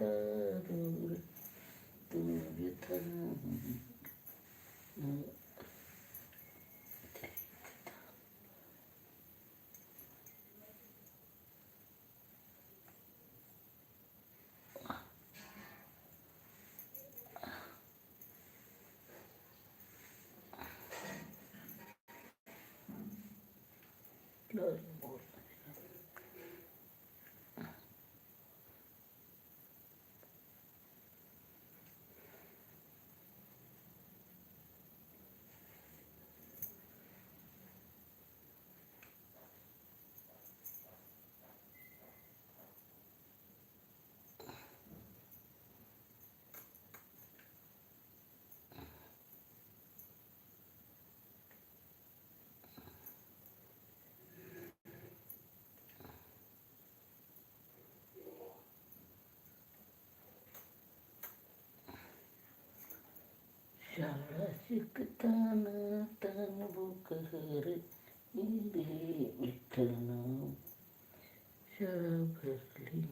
जगच्चतारूर तू व्यथा शाळा शिकताना तन बुकहर रे विठ्ठल नाव शाळा भरली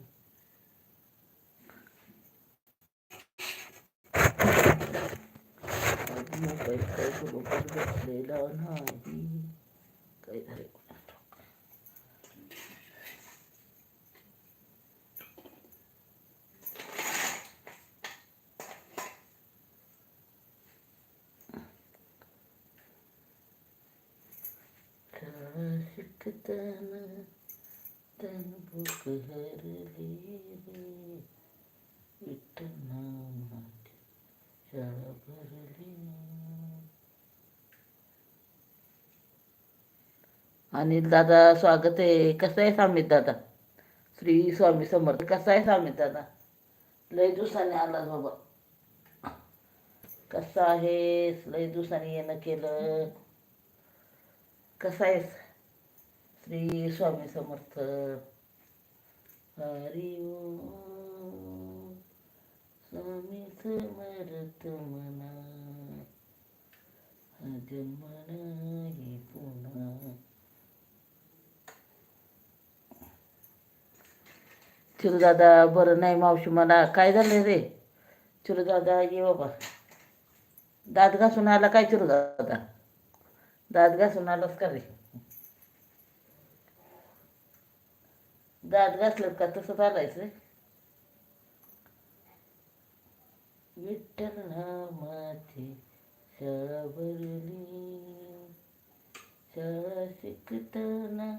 आज मोबाईल काय बरोबर बसलेला नाही काय झालं कोणास ठाऊक. शाळा तन तन बुक हरली रे विठ्ठल नामाची शाळा भरली अनिल दादा स्वागत आहे. कसं आहे स्वामी दादा? श्री स्वामी समर्थ. कसा आहे स्वामी दादा? लय दिवसाने आला बाबा. कसा आहेस? लय दिवसाने येणं केलं. कसा आहेस? श्री स्वामी समर्थ. हरी स्वामी समर्थ मना. हा जन्म नाही पुन्हा. चिरुदादा बरं नाही मावशी मला. काय झालं रे? चिरुदादा ये बाबा. दात घासून आला काय चिरुदादा? दात घासून आलास का रे? दात घासलं का? तसं चालायचं विठ्ठल नामाची शाळा भरली शाळा शिकताना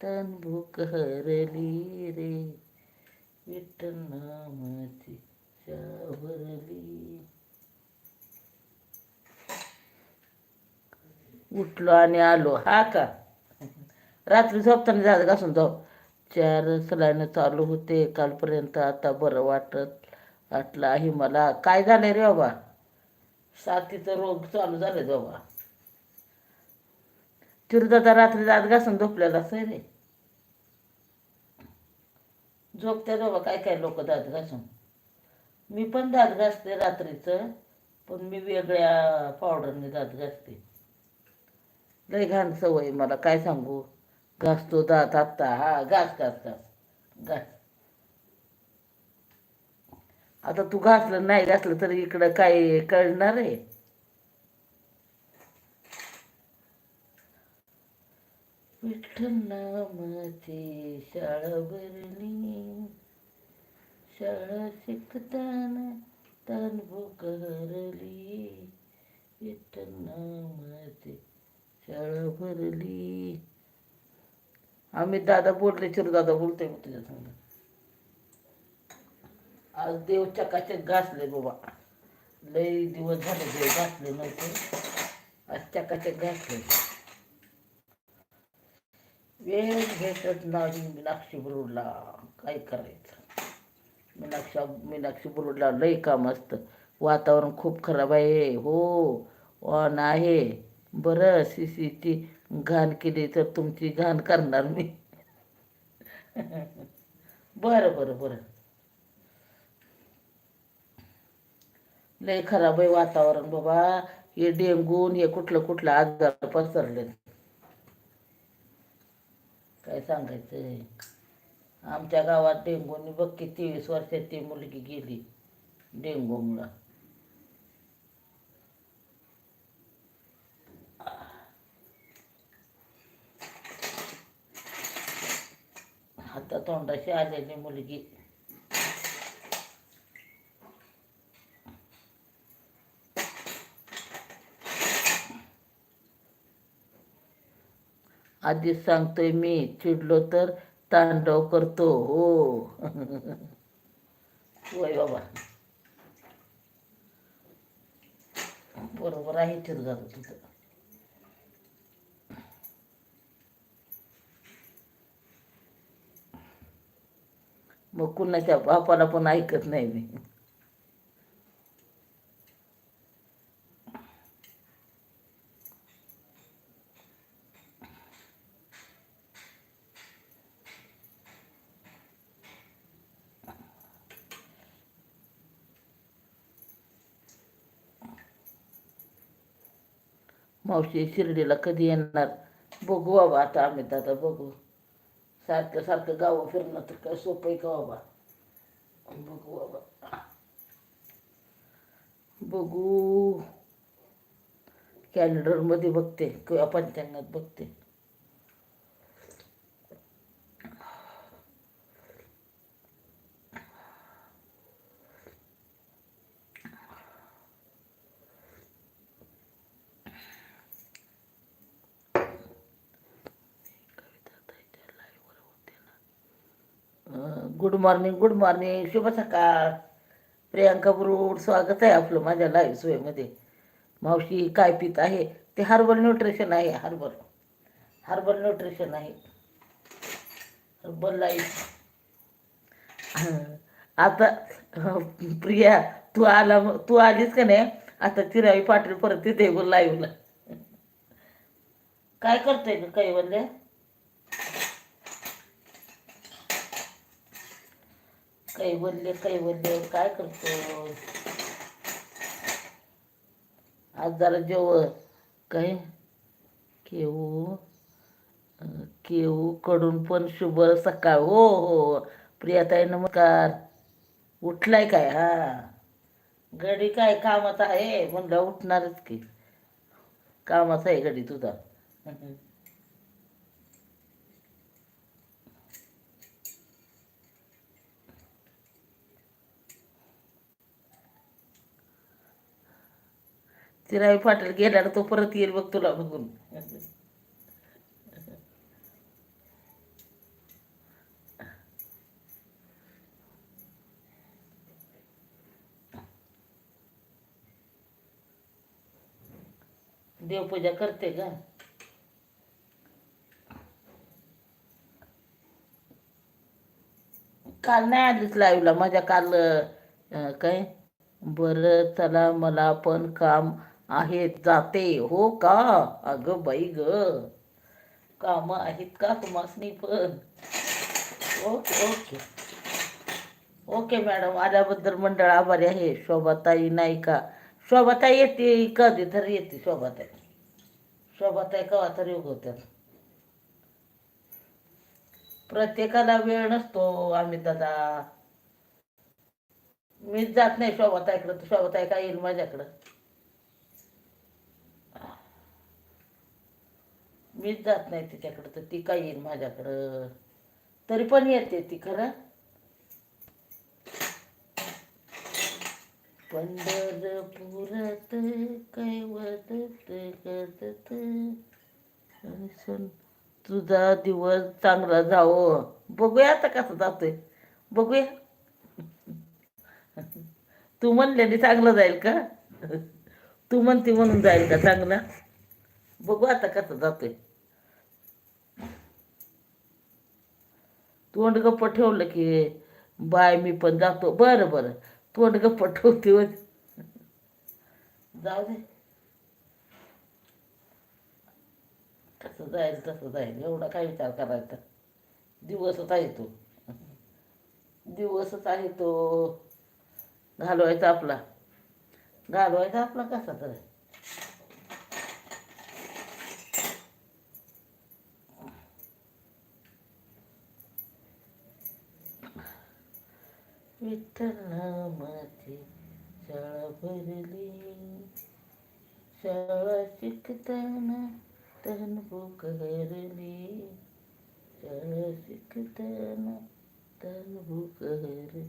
तन भूक हरली रे. विठ्ठल नामाची शाळा भरली उठलो आणि आलो. हा का? रात्री झोपताना जात घासून जाऊ. चार सलाईनं चालू होते. कालपर्यंत आता बरं वाटत वाटलं आहे मला. काय झालं रे बाबा? साथीचा रोग चालू झाले बाबा. चिरदादा रात्री दात घासून झोपलेला असं रे. झोपते बाबा काय काय लोक दात घासून. मी पण दात घासते रात्रीचं पण मी वेगळ्या पावडरने दात घासते. लय घाण सवय मला. काय सांगू? घासतो दात आत्ता हा घास घास घास. घास. आता तू घासलं नाही घासलं तर इकडं काय कळणार आहे. विठ्ठल नामाची शाळा भरली शाळा शिकताना तन भूक हरली. विठ्ठल नामाची शाळा भरली आम्ही दादा बोलले चिरू दादा बोलतोय मग तुझ्या संग. आज देव चकाचक घासले बाबा. लई दिवस झाले देव घासले नव्हते. आज चकाचक घासले. वेळ भेटत नाही मीनाक्षी बुरुडला. काय करायचं? मीनाक्षा मीनाक्षी बुरुडला लई काम असतं. वातावरण खूप खराब आहे. हो ऑन आहे. बरं सी सी टी घाण केली तर तुमची घाण करणार मी. बरं बरं बरं. लय खराब आहे वातावरण बाबा. हे डेंगून हे कुठलं कुठलं आजार पसरले काय सांगायचं आमच्या गावात डेंगूनी बघ की तेवीस ती मुलगी गेली डेंगूमुळं. तोंडाशी आलेली मुलगी. आधीच सांगतोय मी चिडलो तर तांडव करतो हो. वय बाबा. बरोबर आहे चिरगार तुझं. मग कुणाच्या बापाला पण ऐकत नाही मी. मावशी शिर्डीला कधी येणार? बघू बाबा आता आम्ही दादा बघू. सारखं सारखं गावं फिरणं तर काय सोपं आहे का बाबा? बघू बाबा. बघू. कॅलेंडरमध्ये बघते किंवा पंचांगात बघते. Good morning good morning. शुभ सकाळ. प्रियांका ब्रूड स्वागत आहे आपलं माझ्या लाईव्ह सोयीमध्ये मावशी काय पित आहे? ते हर्बल न्यूट्रिशन आहे हर्बल हर्बल न्यूट्रिशन आहे. हर्बल लाईफ आता प्रिया तू आला तू आलीस का नाही? आता चिरावी पाटील परत तिथे बोल लाईव्हला काय करतोय काही म्हणले? काही बोलले काही बोलले काय करतो? आज जरा जेव काय? केऊ केऊ कडून पण शुभ सकाळ. हो हो. प्रियाताई नमस्कार उठलाय काय? हा. गडी काय कामात आहे? म्हणलं उठणारच की. कामाचा आहे गडी तुझा. चिराई पाटील गेल्यावर तो परत येईल बघ तुला बघून. देवपूजा करते का काल नाही आलीच लाईव्हला माझ्या काल काय? बरं चला मला पण काम आहे जाते हो का? अगं बाई ग. काम आहेत का तुम्हासनी पण? Okay okay. ओके मॅडम आल्याबद्दल मंडळ आभारी आहे. शोभाताई नाही का? शोभाताई येते कधी तरी येते शोभाताई. शोभाताई कवा तरी उगवतात प्रत्येकाला वेळ नसतो आम्ही दादा. मीच जात नाही शोभाताईकडं. तर शोभाताई काय येईल माझ्याकडं? मीच जात नाही तिच्याकडं तर ती काय येईल माझ्याकडं. तरी पण येते ती खरं. पंढरपुरात कैवत करत सण तुझा दिवस चांगला जावो. बघूया आता कसं जातोय. बघूया. तू म्हणलेली चांगलं जाईल का? तू म्हणते म्हणून जाईल का चांगला? बघू आता कसं जातोय. तोंड गप्प ठेवलं की बाय मी पण जातो. बरं बरं. तोंड गप्प ठेवते व जाऊ दे. कसं जाईल तसं जाईल. एवढा काय विचार करायचा? दिवसच आहे तो. दिवसच आहे तो. घालवायचा आपला. घालवायचा आपला कसा तर. विठ्ठल नामाची शाळा भरली शाळा शिकताना तन भूक हरली शाळा शिकताना तन भूक हरली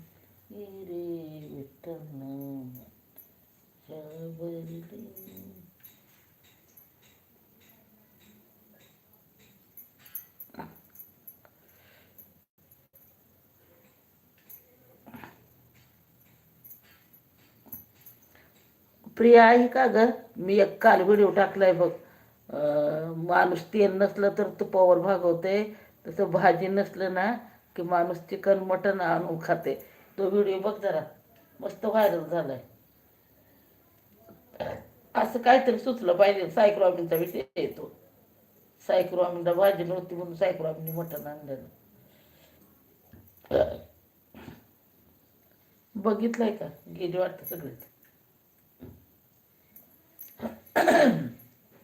रे विठ्ठल नामाची शाळा भरली प्रिया आहे का ग? मी एक काल व्हिडिओ टाकलाय बघ. माणूस तेल नसलं तर तुपावर भागवते तसं भाजी नसलं ना की माणूस चिकन मटन आणून खाते. तो व्हिडिओ बघ जरा. मस्त व्हायरल झालाय. असं काहीतरी सुचलं पाहिजे. सायक्रोमीचा विषय येतो सायक्रोमीला भाजी नव्हती म्हणून सायक्रोमीने मटण आणलेलं. बघितलंय का? गेली वाटतं सगळीच. शाळा शिकताना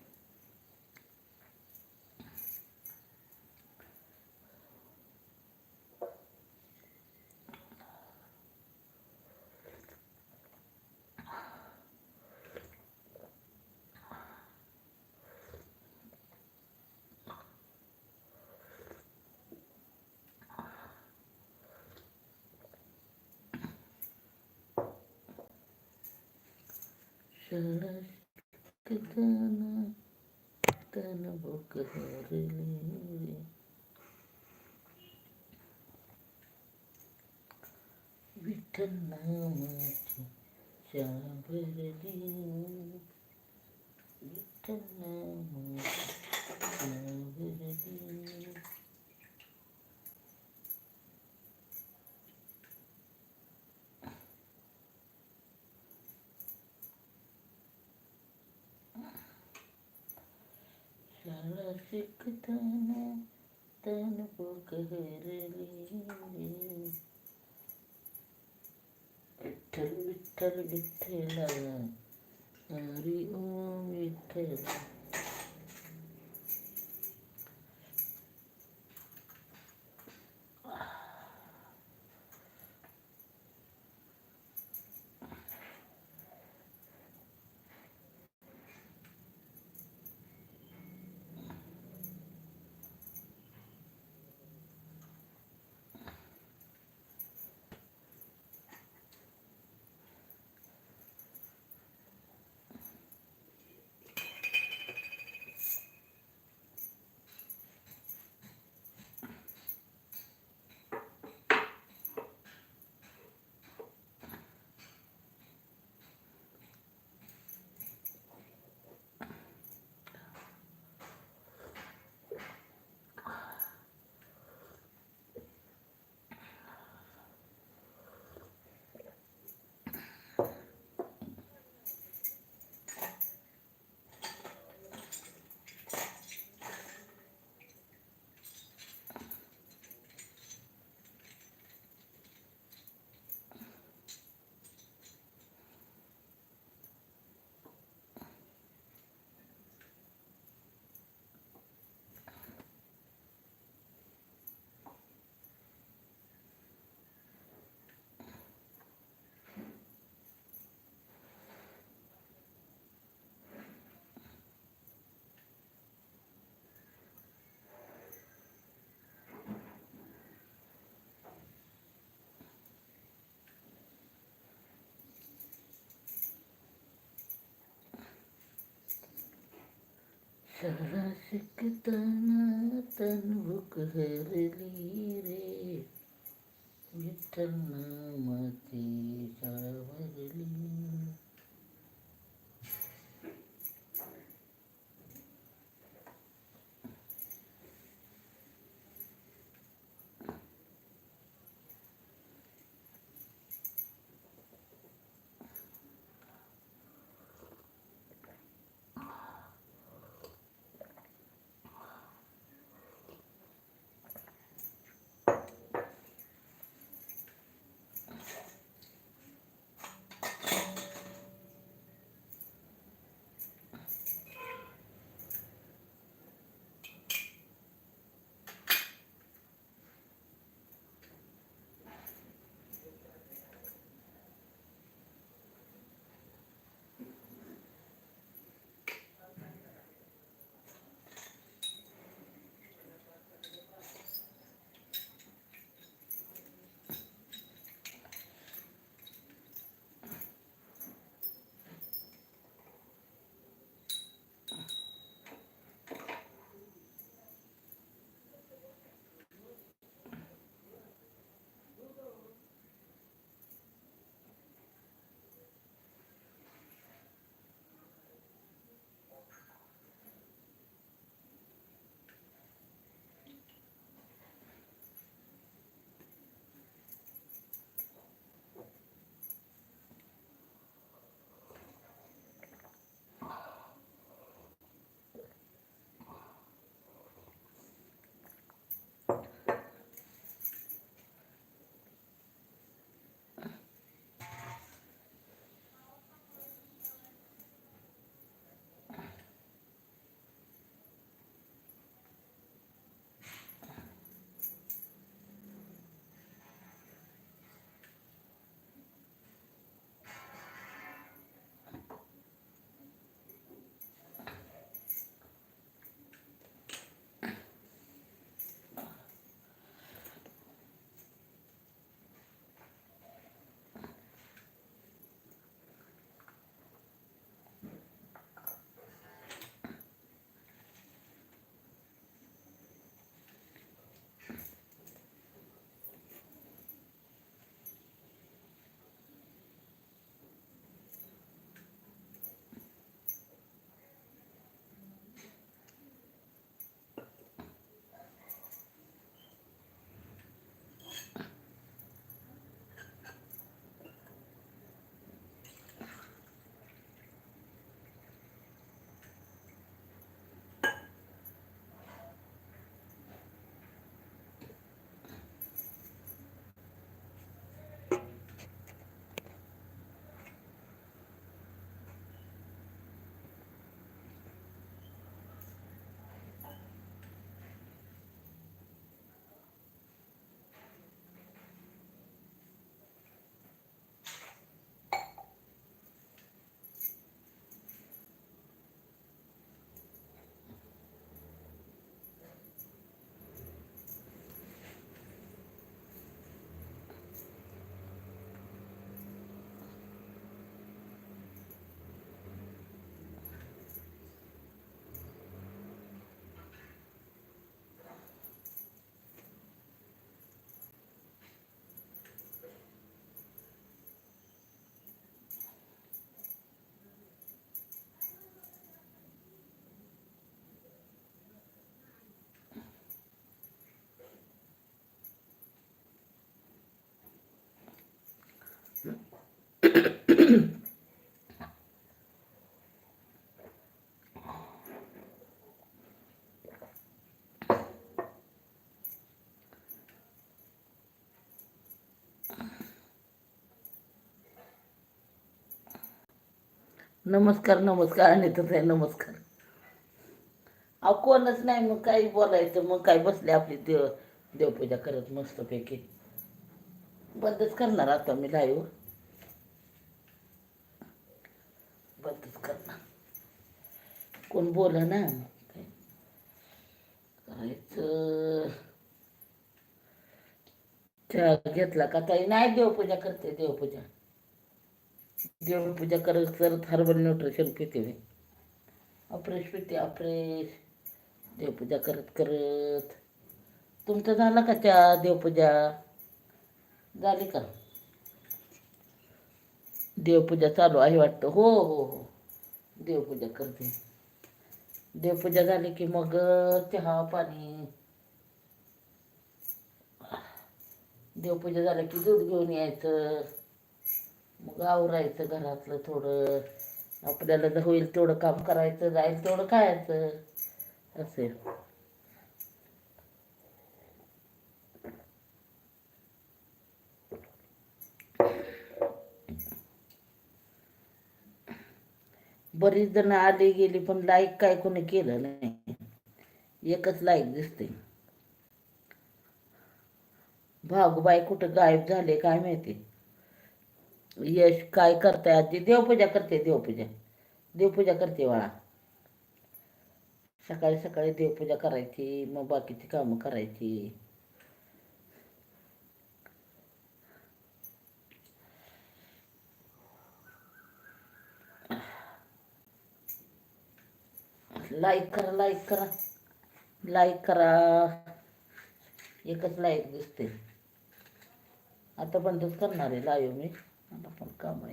तन भूक हरली विठ्ठल नामाची शाळा भरली विठ्ठल नामाची शाळा भरली शाळा शिकताना तन भूक हरली विठ्ठल विठ्ठल विठ्ठला हरी ओम विठ्ठल शिकताना तन भूक हरली रे विठ्ठल नामाची शाळा भरली. नमस्कार नमस्कार आणि आहे नमस्कार. अहो कोणच नाही मग काही बोलायचं? मग काय बसले आपली देव देवपूजा करत मस्तपैकी. बंदच करणार आता मी लाईव्ह बंदच करणार. कोण बोला ना करायचं चहा घेतला का ताई? नाही देवपूजा करते देवपूजा. देवपूजा करत करत हर्बल न्यूट्रिशन पिते मी. अप्रेश पिते अप्रेश देवपूजा करत करत. तुमचं झालं का चहा देवपूजा? झाली का? देवपूजा चालू आहे वाटतं. हो हो हो. देवपूजा करते. देवपूजा झाली की मग चहा पाणी. देवपूजा झालं की दूध घेऊन यायचं. मग आवरायचं घरातलं थोडं. आपल्याला जर होईल तेवढं काम करायचं जाईल तेवढं खायचं. असेल. बरीच जण आली गेली पण लाईक काय कोणी केलं नाही. एकच लाईक दिसते भागूबाई कुठं गायब झाले काय माहिती. यश काय करताय आजी? देवपूजा करते देवपूजा. देवपूजा करते बाळा. सकाळी सकाळी देवपूजा करायची मग बाकीची कामं करायची. लाईक करा लाईक करा. लाईक करा. एकच लाईक दिसते आता बंदच करणार आहे लाईव्ह मी. मला पण काम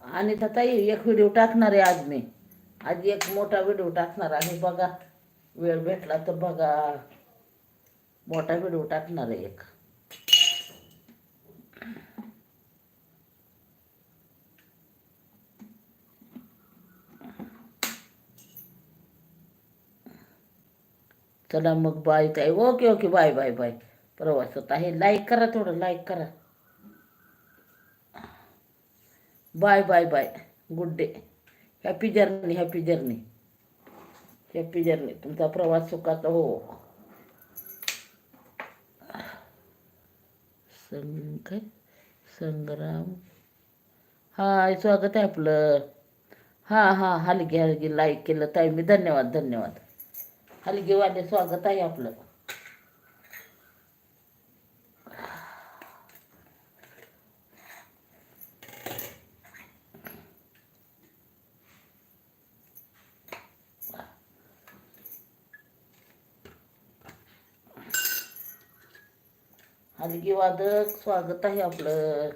आणि ताई एक व्हिडिओ टाकणार आहे आज मी. आज एक मोठा व्हिडिओ टाकणार आणि बघा वेळ भेटला तर बघा. मोठा व्हिडिओ टाकणार आहे एक. चला मग बाय ताई. Okay okay. Bye bye bye. प्रवासात आहे. लाईक करा थोडं लाईक करा. Bye bye bye. Good day happy journey happy journey happy journey तुमचा प्रवास सुखाचा हो. संग काय संग्राम. हाय स्वागत आहे आपलं. हां हां. हलगी हलगी लाईक केलं. ताई मी धन्यवाद धन्यवाद. हलगीवाले स्वागत आहे आपलं. हलगी वादक स्वागत आहे आपलं.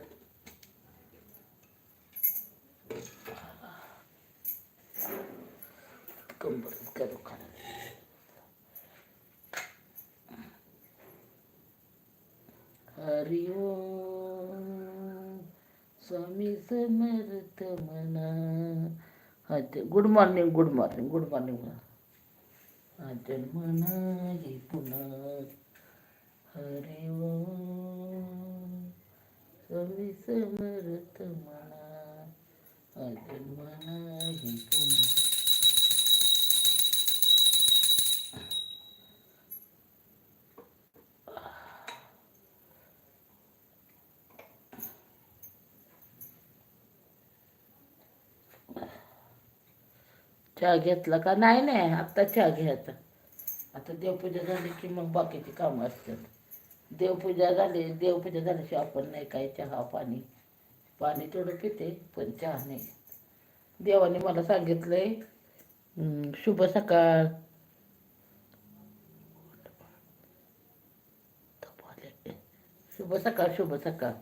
हा ते good morning good morning good morning म्हणा अजन म्हणा हे पुन्हा हरि चहा घेतला का? नाही नाही आत्ता चहा घ्यायचा. आता देवपूजा झाली की मग बाकीची कामं असतात. देवपूजा झाली देवपूजा झाल्याशिवाय आपण नाही काय चहा पाणी. पाणी थोडं पिते पण चहा नाही. देवाने मला सांगितलंय शुभ सकाळ. शुभ सकाळ शुभ सकाळ.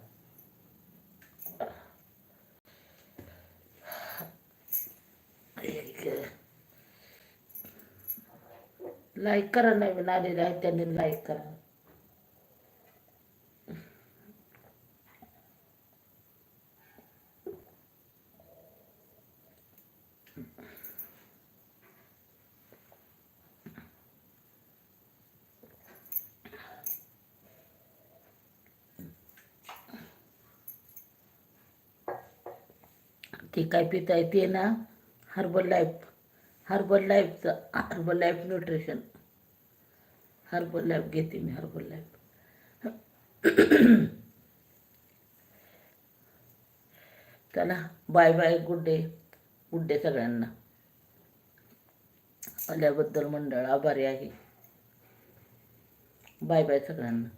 लाईक करा नवीन आलेले आहे त्यांनी लाईक करा. ते काय पिताय ते ना herbal life herbal लाईफचं herbal life nutrition herbal life घेते मी हर्बल लाईफ चला bye bye good day. Good day सगळ्यांना। आल्याबद्दल मंडळ आभारी आहे। बाय बाय सगळ्यांना।